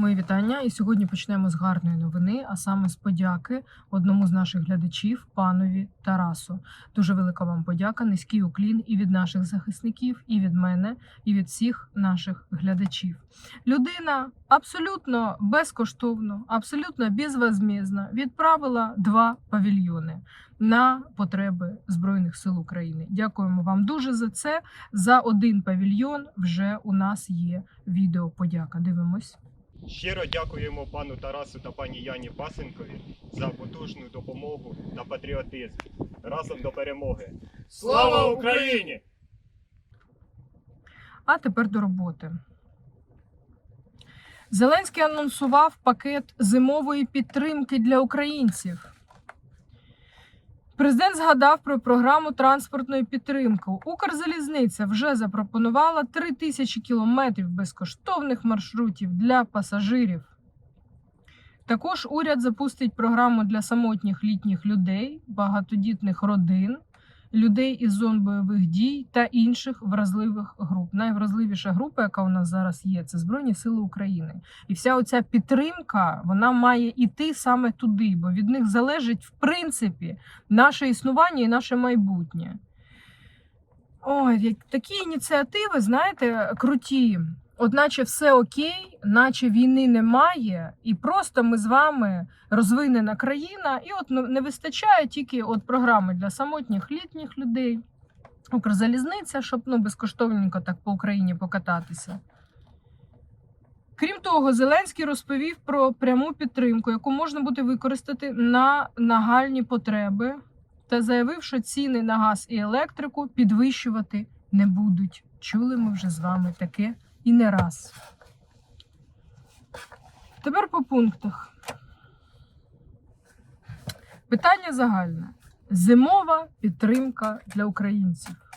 Мої вітання. І сьогодні почнемо з гарної новини, а саме з подяки одному з наших глядачів, панові Тарасу. Дуже велика вам подяка, низький уклін і від наших захисників, і від мене, і від всіх наших глядачів. Людина абсолютно безкоштовно, абсолютно безвозмездно відправила два павільйони на потреби Збройних сил України. Дякуємо вам дуже за це. За один павільйон вже у нас є відео. Подяка. Дивимось. Щиро дякуємо пану Тарасу та пані Яні Пасенкові за потужну допомогу та патріотизм. Разом до перемоги. Слава Україні! А тепер до роботи. Зеленський анонсував пакет зимової підтримки для українців. Президент згадав про програму транспортної підтримки. Укрзалізниця вже запропонувала 3 тисячі кілометрів безкоштовних маршрутів для пасажирів. Також уряд запустить програму для самотніх літніх людей, багатодітних родин, людей із зон бойових дій та інших вразливих груп. Найвразливіша група, яка у нас зараз є, це Збройні Сили України. І вся оця підтримка вона має іти саме туди, бо від них залежить в принципі наше існування і наше майбутнє. Ой, такі ініціативи, знаєте, круті. От наче все окей, наче війни немає, і просто ми з вами розвинена країна, і от не вистачає тільки от програми для самотніх літніх людей, Укрзалізниця, щоб ну, безкоштовненько так по Україні покататися. Крім того, Зеленський розповів про пряму підтримку, яку можна буде використати на нагальні потреби, та заявив, що ціни на газ і електрику підвищувати не будуть. Чули ми вже з вами таке і не раз. Тепер по пунктах. Питання загальне: зимова підтримка для українців.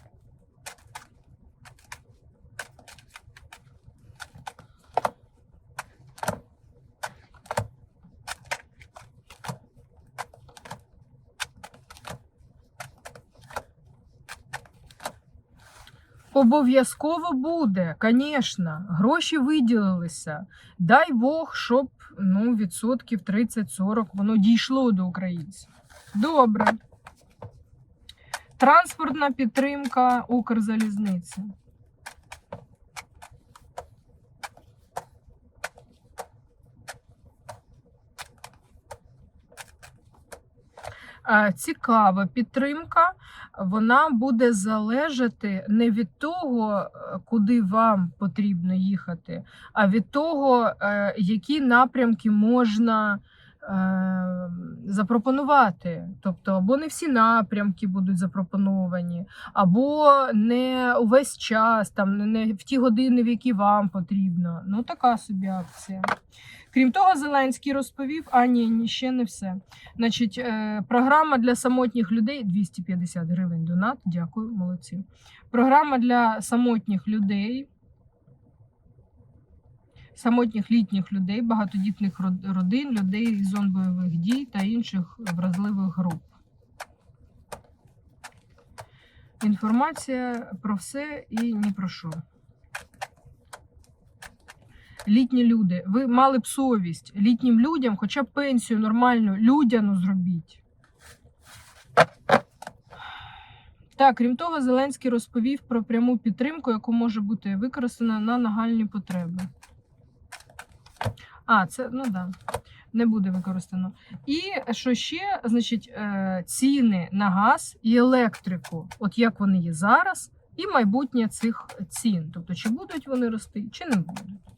Обов'язково буде, звісно, гроші виділилися. Дай Бог, щоб ну, відсотків 30-40 воно дійшло до українців. Добре. Транспортна підтримка Укрзалізниці. Е, Цікава підтримка. Вона буде залежати не від того, е, куди вам потрібно їхати, а від того, е, які напрямки можна е, запропонувати. Тобто, або не всі напрямки будуть запропоновані, або не увесь час, там не- не в ті години, в які вам потрібно. Ну, така собі акція. Крім того, Зеленський розповів, а ні, ще не все. Значить, е, програма для самотніх людей 250 гривень донат. Дякую, молодці. Програма для самотніх людей, самотніх літніх людей, багатодітних родин, людей зон бойових дій та інших вразливих груп. Інформація про все і ні про що. Літні люди, ви мали б совість літнім людям, хоча б пенсію нормальну, людяну зробіть. Так, крім того, Зеленський розповів про пряму підтримку, яку може бути використана на нагальні потреби. А, це ну да, не буде використано. І що ще, значить, е, ціни на газ і електрику, от як вони є зараз, і майбутнє цих цін. Тобто, чи будуть вони рости, чи не будуть.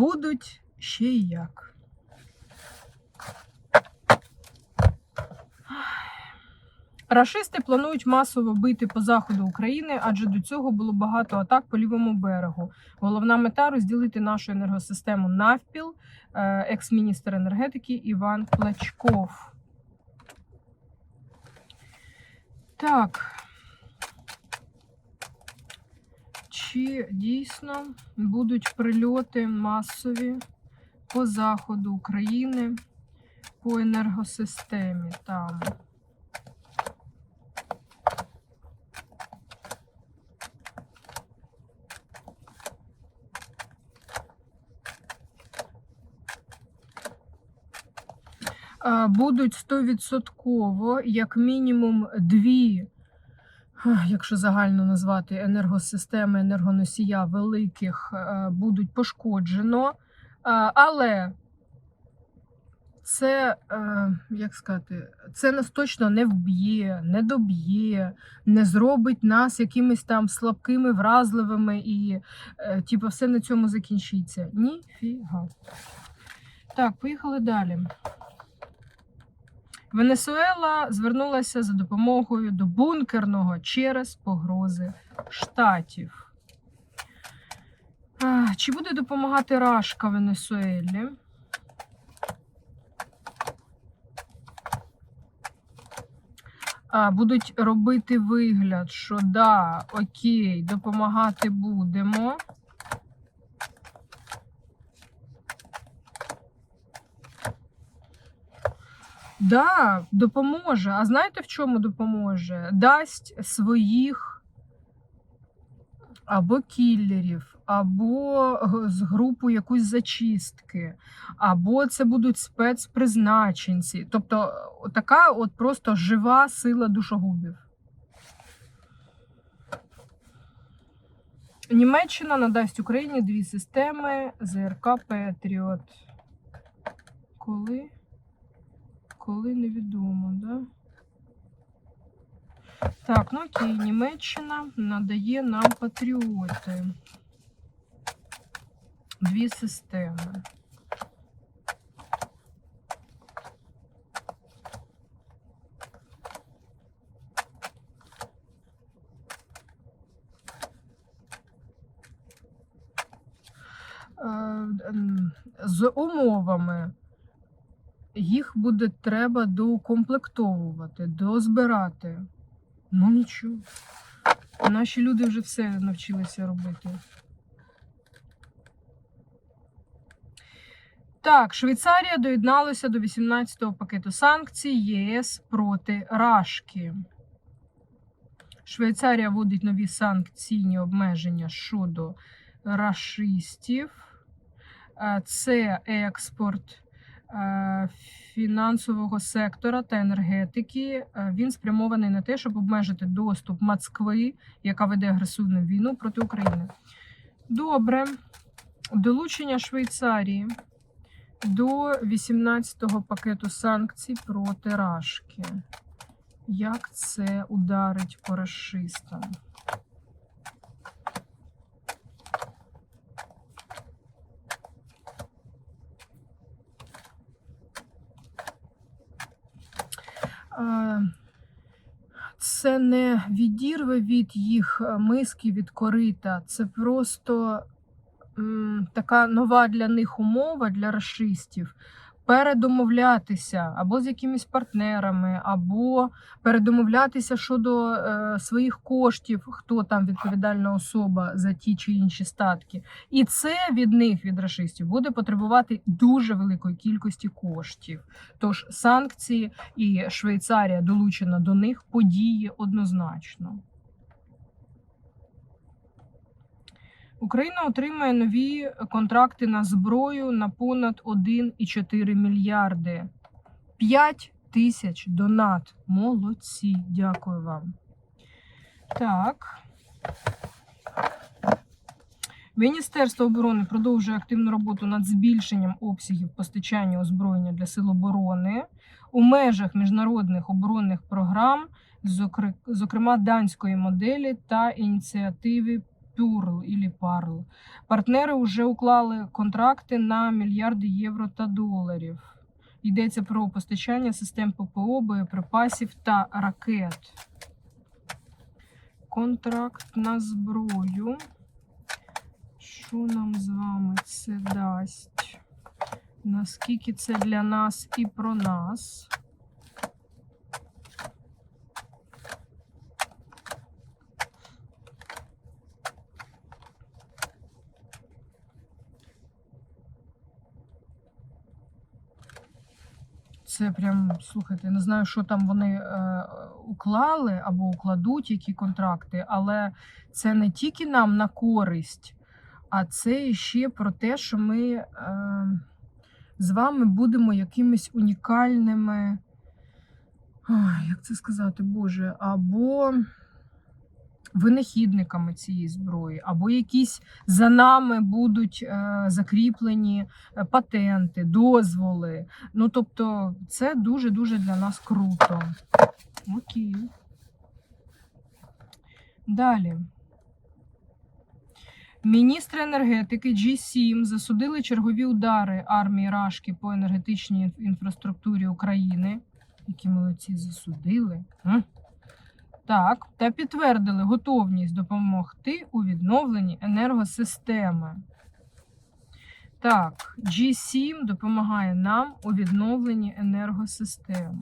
Будуть ще й як. Рашисти планують масово бити по заходу України, адже до цього було багато атак по лівому берегу. Головна мета розділити нашу енергосистему навпіл. Е, Екс-міністр енергетики Іван Клачков. Так. Чи дійсно будуть прильоти масові по заходу України по енергосистемі там. Е, Будуть 100% як мінімум дві, якщо загально назвати енергосистеми, енергоносія великих е, будуть пошкоджено. Е, Але це, е, як сказати, це нас точно не вб'є, не доб'є, не зробить нас якимись там слабкими, вразливими і типу, все на цьому закінчиться. Ніфіга. Так, поїхали далі. Венесуела звернулася за допомогою до бункерного через погрози штатів. Чи буде допомагати Рашка Венесуелі? Будуть робити вигляд, що да, окей, допомагати будемо. Да, допоможе. А знаєте в чому допоможе? Дасть своїх або кіллерів, або з групу якусь зачистки, або це будуть спецпризначенці. Тобто така от просто жива сила душогубів. Німеччина надасть Україні дві системи ЗРК Петріот. Коли? Коли невідомо, да? Так, ну окей, Німеччина надає нам патріоти. Дві системи. Е, З умовами їх буде треба доукомплектовувати, дозбирати. Ну нічого. Наші люди вже все навчилися робити. Так, Швейцарія доєдналася до 18-го пакету санкцій ЄС проти Рашки. Швейцарія вводить нові санкційні обмеження щодо рашистів. Е, Це експорт фінансового сектора та енергетики. Е, Він спрямований на те, щоб обмежити доступ Москви, яка веде агресивну війну проти України. Добре. Долучення Швейцарії до 18-го пакету санкцій проти Рашки. Як це ударить по расистам? Це не відірве від їх е, миски від корита. Це просто така нова для них умова для расистів передомовлятися або з якимись партнерами, або передомовлятися щодо е, своїх коштів, хто там відповідальна особа за ті чи інші статки. І це від них, від расистів, буде потребувати дуже великої кількості коштів. Тож санкції і Швейцарія долучена до них подіє однозначно. Україна отримає нові контракти на зброю на понад 1,4 мільярди. 5 тисяч донат. Молодці. Дякую вам. Так. Міністерство оборони продовжує активну роботу над збільшенням обсягів постачання озброєння для сил оборони у межах міжнародних оборонних програм, зокрема данської моделі та ініціативи Пюрл і Парл. Партнери вже уклали контракти на мільярди євро та доларів. Йдеться про постачання систем ППО, боєприпасів та ракет. Контракт на зброю. Що нам з вами це дасть? Наскільки це для нас і про нас? Це прям, слухайте, не знаю, що там вони е, уклали або укладуть, які контракти, але це не тільки нам на користь, а це ще про те, що ми е, з вами будемо якимись унікальними. Ой, як це сказати, Боже, або винахідниками цієї зброї, або якісь за нами будуть е, закріплені е, патенти, дозволи. Ну, тобто, це дуже-дуже для нас круто. Окей. Далі. Міністри енергетики G7 засудили чергові удари армії Рашки по енергетичній інфраструктурі України. Які молодці засудили. Так, та підтвердили готовність допомогти у відновленні енергосистеми. Так, G7 допомагає нам у відновленні енергосистеми.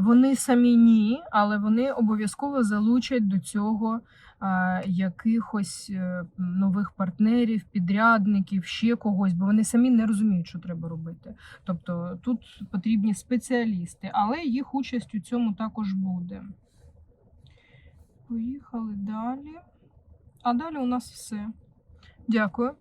Вони самі ні, але вони обов'язково залучать до цього е, якихось е, нових партнерів, підрядників, ще когось, бо вони самі не розуміють, що треба робити. Тобто тут потрібні спеціалісти, але їх участь у цьому також буде. Поїхали далі. А далі у нас все. Дякую.